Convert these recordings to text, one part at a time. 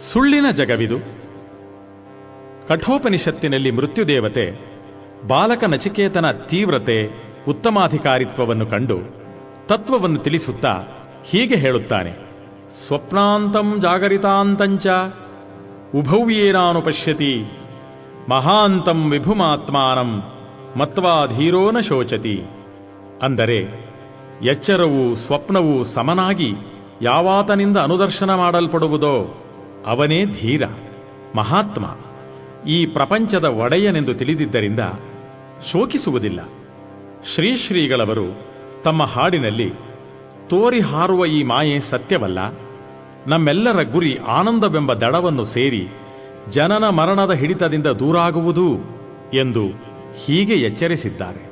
ಸುಳ್ಳಿನ ಜಗವಿದು. ಕಠೋಪನಿಷತ್ತಿನಲ್ಲಿ ಮೃತ್ಯುದೇವತೆ, ಬಾಲಕ ನಚಿಕೇತನ ತೀವ್ರತೆ, ಉತ್ತಮಾಧಿಕಾರಿತ್ವವನ್ನು ಕಂಡು ತತ್ವವನ್ನು ತಿಳಿಸುತ್ತಾ ಹೀಗೆ ಹೇಳುತ್ತಾನೆ. ಸ್ವಪ್ನಾಂತಂ ಜಾಗರಿತಾಂತಂಚ ಉಭವ್ಯೇನಾನು ಪಶ್ಯತಿ ಮಹಾಂತಂ ವಿಭುಮಾತ್ಮಾನಂ ಮತ್ವಾ ಧೀರೋನ ಶೋಚತಿ. ಅಂದರೆ, ಎಚ್ಚರವೂ ಸ್ವಪ್ನವೂ ಸಮನಾಗಿ ಯಾವಾತನಿಂದ ಅನುದರ್ಶನ ಮಾಡಲ್ಪಡುವುದೋ ಅವನೇ ಧೀರ, ಮಹಾತ್ಮ. ಈ ಪ್ರಪಂಚದ ಒಡೆಯನೆಂದು ತಿಳಿದಿದ್ದರಿಂದ ಶೋಕಿಸುವುದಿಲ್ಲ. ಶ್ರೀಶ್ರೀಗಳವರು ತಮ್ಮ ಹಾಡಿನಲ್ಲಿ, ತೋರಿ ಹಾರುವ ಈ ಮಾಯೆ ಸತ್ಯವಲ್ಲ, ನಮ್ಮೆಲ್ಲರ ಗುರಿ ಆನಂದವೆಂಬ ದಡವನ್ನು ಸೇರಿ ಜನನ ಮರಣದ ಹಿಡಿತದಿಂದ ದೂರಾಗುವುದು ಎಂದು ಹೀಗೆ ಎಚ್ಚರಿಸಿದ್ದಾರೆ.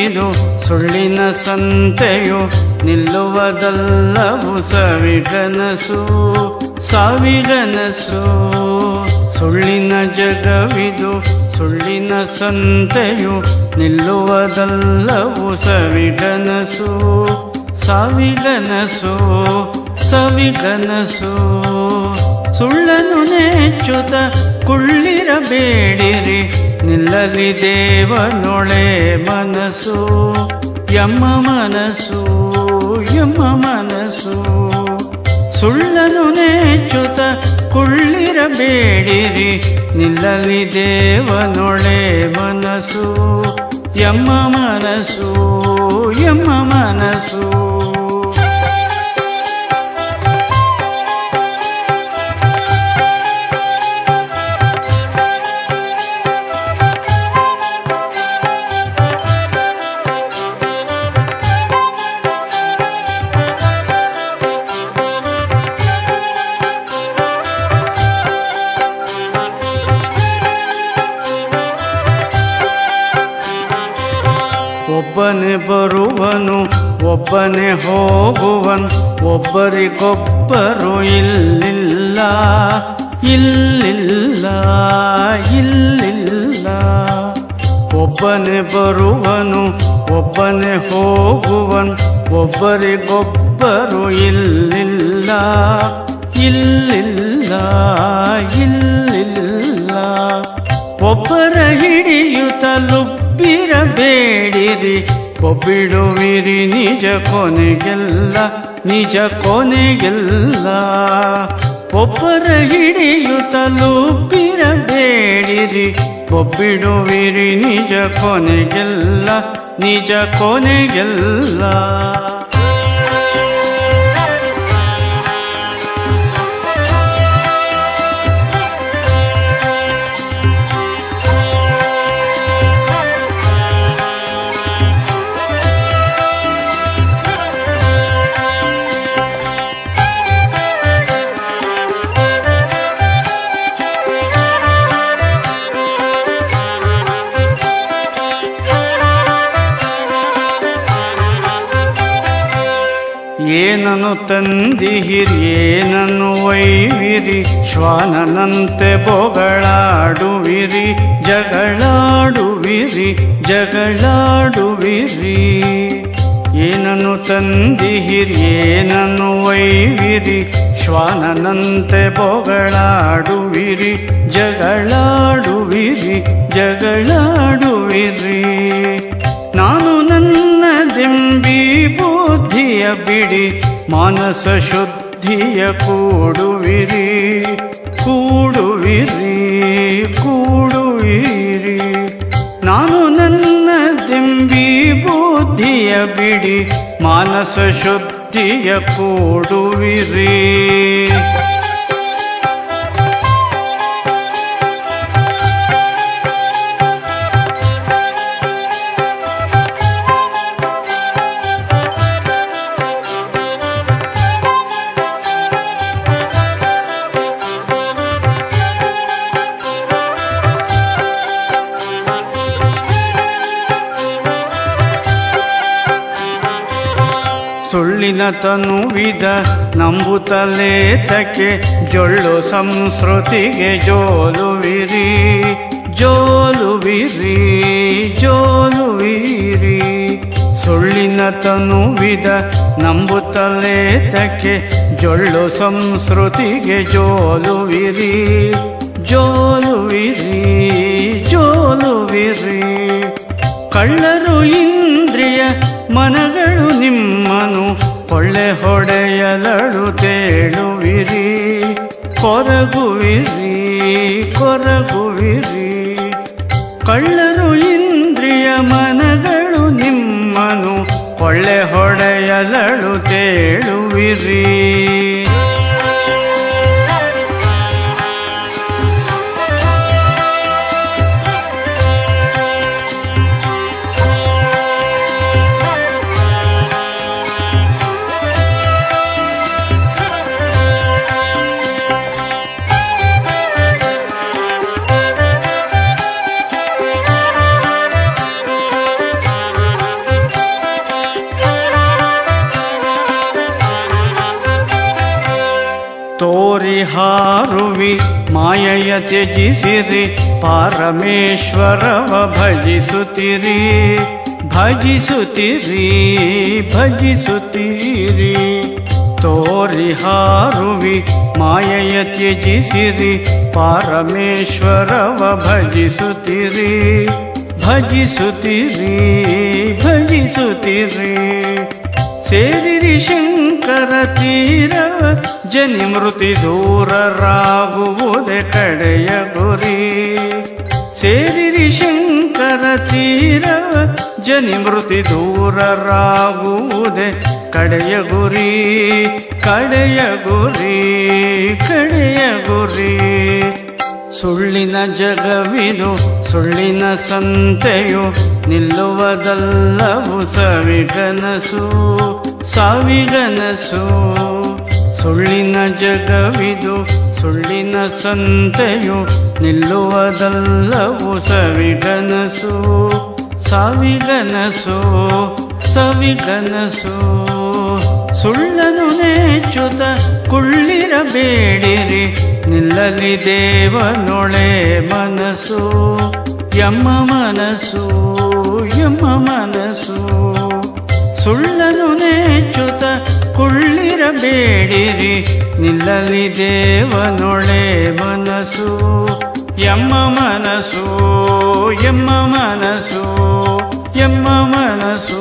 ಜಗವಿದು ಸುಳ್ಳಿನ ಸಂತೆಯು ನಿಲ್ಲುವುದಲ್ಲವು ಸವಿಗನಸು ಸಾವಿಗನಸು. ಸುಳ್ಳಿನ ಜಗವಿದು ಸುಳ್ಳಿನ ಸಂತೆಯು ನಿಲ್ಲುವುದಲ್ಲವು ಸವಿಗನಸು ಸಾವಿಗನಸು ಸವಿಗನಸು. ಸುಳ್ಳನು ನೆಚ್ಚುತ ಕುಳ್ಳಿರಬೇಡಿರಿ. ನಿಲ್ಲಲಿ ದೇವನೊಳೆ ಮನಸ್ಸು ಯಮ್ಮ ಮನಸ್ಸು ಯಮ್ಮ ಮನಸ್ಸು. ಸುಳ್ಳನು ನೆಚ್ಚುತ ಕುಳ್ಳಿರಬೇಡಿರಿ. ನಿಲ್ಲಲಿ ದೇವನೊಳೆ ಮನಸ್ಸು ಯಮ್ಮ ಮನಸ್ಸು ಯಮ್ಮ ಮನಸ್ಸು. ಒಬ್ಬನೇ ಬರುವನು, ಒಬ್ಬನೇ ಹೋಗುವನು, ಒಬ್ಬರಿಗೊಬ್ಬರು ಇಲ್ಲಿಲ್ಲ ಇಲ್ಲಿಲ್ಲ ಇಲ್ಲಿಲ್ಲ. ಒಬ್ಬನೇ ಬರುವನು, ಒಬ್ಬನೇ ಹೋಗುವನು, ಒಬ್ಬರಿಗೊಬ್ಬರು ಇಲ್ಲಿಲ್ಲ ಇಲ್ಲಿಲ್ಲ ಇಲ್ಲಿಲ್ಲ. ಒಬ್ಬರ ಹಿಡಿಯುತ್ತಲುಬ್ಬಿರಬೇಡಿರಿ ಒಬ್ಬಿಡುವಿರಿ ನಿಜ ಕೊನೆಗೆಲ್ಲ ನಿಜ ಕೊನೆಗೆಲ್ಲ. ಒಬ್ಬರ ಹಿಡಿಯುತ್ತಲುಬ್ಬಿರಬೇಡಿರಿ ಒಬ್ಬಿಡುವಿರಿ ನಿಜ ಕೊನೆಗೆಲ್ಲ ನಿಜ ಕೊನೆಗೆಲ್ಲ. ಏನನು ತಂದಿಹಿರಿ ಏನನ್ನು ಒಯ್ವಿರಿ, ಶ್ವಾನನಂತೆ ಬೊಗಳಾಡುವಿರಿ, ಜಗಳಾಡುವಿರಿ ಜಗಳಾಡುವಿರಿ. ಏನನು ತಂದಿಹಿರಿ, ಏನನು ಒಯ್ವಿರಿ, ಶ್ವಾನನಂತೆ ಬೊಗಳಾಡುವಿರಿ, ಜಗಳಾಡುವಿರಿ ಜಗಳಾಡುವಿರಿ. ನಾನು ದಿಂಬಿ ಬುದ್ಧಿಯ ಬಿಡಿ, ಮಾನಸ ಶುದ್ಧಿಯ ಕೂಡುವಿರಿ. ಕೂಡುವಿರಿ ಕೂಡುವಿರಿ. ನಾನು ನನ್ನ ದಿಂಬಿ ಬುದ್ಧಿಯ ಬಿಡಿ, ಮಾನಸ ಶುದ್ಧಿಯ ಕೂಡುವಿರಿ. ಸುಳ್ಳಿನ ತನುವಿದ ನಂಬುತ್ತಲೇತಕ್ಕೆ ಜೊಳ್ಳು ಸಂಸ್ಕೃತಿಗೆ ಜೋಲುವಿರಿ ಜೋಲುವಿರಿ ಜೋಲುವಿರಿ. ಸುಳ್ಳಿನ ತನುವಿದ ನಂಬುತ್ತಲೇತಕ್ಕೆ ಜೊಳ್ಳು ಸಂಸ್ಕೃತಿಗೆ ಜೋಲುವಿರಿ ಜೋಲುವಿರಿ ಜೋಲುವಿರಿ. ಕಳ್ಳರು ಇಂದ್ರಿಯ ಮನಗಳು ನಿಮ್ಮನು ಕೊಳ್ಳೆ ಹೊಡೆಯಲಳು ತೇಳುವಿರಿ ಕೊರಗುವಿರಿ ಕೊರಗುವಿರಿ. ಕಳ್ಳರು ಇಂದ್ರಿಯ ಮನಗಳು ನಿಮ್ಮನು ಕೊಳ್ಳೆ ಹೊಡೆಯಲಳು ತೇಳುವಿರಿ. ಮಾಯಯ ತ್ಯಜಿಸಿರಿ, ಪಾರಮೇಶ್ವರವ ಭಜಿಸುತ್ತಿರಿ. ಭಜಿಸುತ್ತಿರಿ, ಭಜಿಸುತ್ತೀರಿ. ತೋರಿ ಹಾರುವಿ, ಮಾಯಯ ತ್ಯಜಿಸಿರಿ, ಪಾರಮೇಶ್ವರವ ಭಜಿಸುತ್ತಿರಿ. ಭಜಿಸುತ್ತಿರಿ ಭಜಿಸುತ್ತಿರಿ. ಸೇರಿರಿ ಶಂಕರ ತೀರವ ಜನಿ ಮೃತಿ ದೂರರಾಗುವುದೇ ಕಡೆಯ ಗುರಿ. ಸೇರಿರಿ ಶಂಕರ ತೀರವ ಜನಿ ಮೃತಿ ದೂರರಾಗುವುದೇ ಕಡೆಯ ಗುರಿ. ಕಡೆಯ ಗುರಿ ಕಡೆಯ ಗುರಿ. ಸುಳ್ಳಿನ ಜಗವಿದು, ಸುಳ್ಳಿನ ಸಂತೆಯು ನಿಲ್ಲುವುದಲ್ಲವು ಸವಿಗನಸು, ಸಾವಿಗನಸು. ಸುಳ್ಳಿನ ಜಗವಿದು, ಸುಳ್ಳಿನ ಸಂತೆಯು ನಿಲ್ಲುವುದಲ್ಲವು ಸವಿಗನಸು, ಸಾವಿಗನಸು, ಸವಿಗನಸು. ಸುಳ್ಳನು ನೇಚುತ ಕುಳ್ಳಿರಬೇಡಿರಿ, ನಿಲ್ಲಲಿ ದೇವನೊಳೆ ಮನಸ್ಸು ಯಮ್ಮ ಮನಸ್ಸು ಯಮ್ಮ ಮನಸ್ಸು ಸುಳ್ಳನು ನೇಚುತ ಕುಳ್ಳಿರಬೇಡಿರಿ ನಿಲ್ಲಲಿ ದೇವನೊಳೆ ಮನಸ್ಸು ಎಮ್ಮ ಮನಸ್ಸು ಎಮ್ಮ ಮನಸ್ಸು ಎಮ್ಮ ಮನಸ್ಸು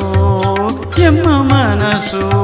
ಎಮ್ಮ ಮನಸ್ಸು.